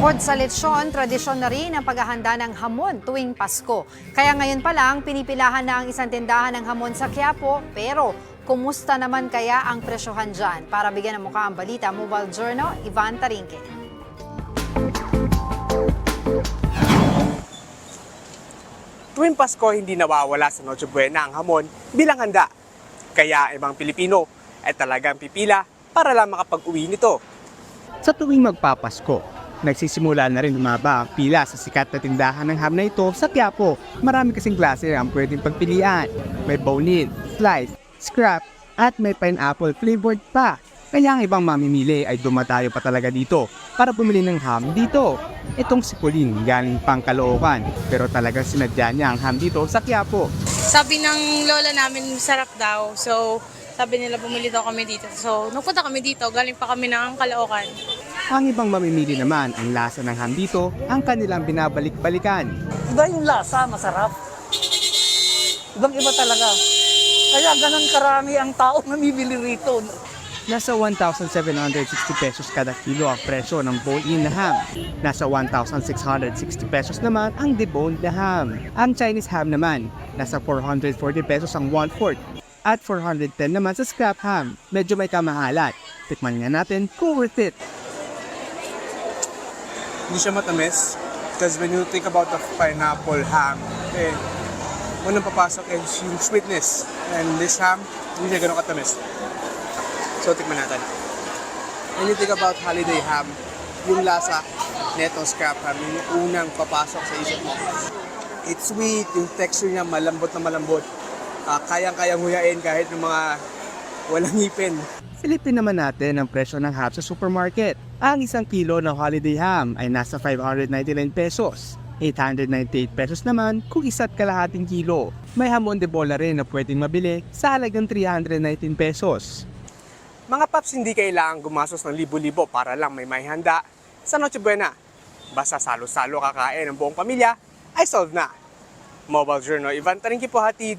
Bukod sa lechon, tradisyon na rin ang paghahanda ng hamon tuwing Pasko. Kaya ngayon pa lang, pinipilahan na ang isang tindahan ng hamon sa Quiapo. Pero, kumusta naman kaya ang presyohan dyan? Para bigyan ng mukha ang balita, Mobile Journal, Ivan Tarinque. Tuwing Pasko, hindi nawawala sa Noche Buena ang hamon bilang handa. Kaya ibang Pilipino ay talagang pipila para lang makapag-uwi nito. Sa tuwing magpapasko, nagsisimula na rin humaba ang pila sa sikat na tindahan ng ham na ito sa Quiapo. Marami kasing klase ang pwedeng pagpilian. May bone-in, slice, scrap, at may pineapple flavored pa. Kaya ang ibang mamimili ay dumatayo pa talaga dito para bumili ng ham dito. Itong si Pauline galing pang Caloocan pero talagang sinadya niya ang ham dito sa Quiapo. Sabi ng lola namin, sarap daw. So, sabi nila bumili daw kami dito. So, nagpunta kami dito. Galing pa kami ng Caloocan. Ang ibang mamimili naman ang lasa ng ham dito ang kanilang binabalik-balikan. Iba yung lasa, masarap. Ibang iba talaga. Kaya ganun karami ang tao namibili rito. Nasa 1,760 pesos kada kilo ang presyo ng bone-in na ham. Nasa 1,660 pesos naman ang deboned na ham. Ang Chinese ham naman, nasa 440 pesos ang 1/4 at 410 naman sa scrap ham. Medyo may kamahalat. Tikman nga natin kung worth it. Hindi siya matamis because when you think about the pineapple ham, eh, unang papasok is yung sweetness. And this ham, hindi siya ganun katamis. So, tikman natin. When you think about holiday ham, yung lasa netong scrap ham, yun yung unang papasok sa isip mo. It's sweet, yung texture niya malambot na malambot. Ah, kayang-kayang huyain kahit ng mga walang ngipin. Silipin naman natin ang presyo ng ham sa supermarket. Ang isang kilo ng holiday ham ay nasa 599 pesos. 898 pesos naman kung isa't kalahating kilo. May hamon de bola rin na pwedeng mabili sa halagang 319 pesos. Mga paps, hindi kailangan gumastos ng libo-libo para lang may may handa sa Noche Buena. Basta salo-salo kakain ng buong pamilya, ay solve na. Mobile Journal, Ivan Taringki po hatid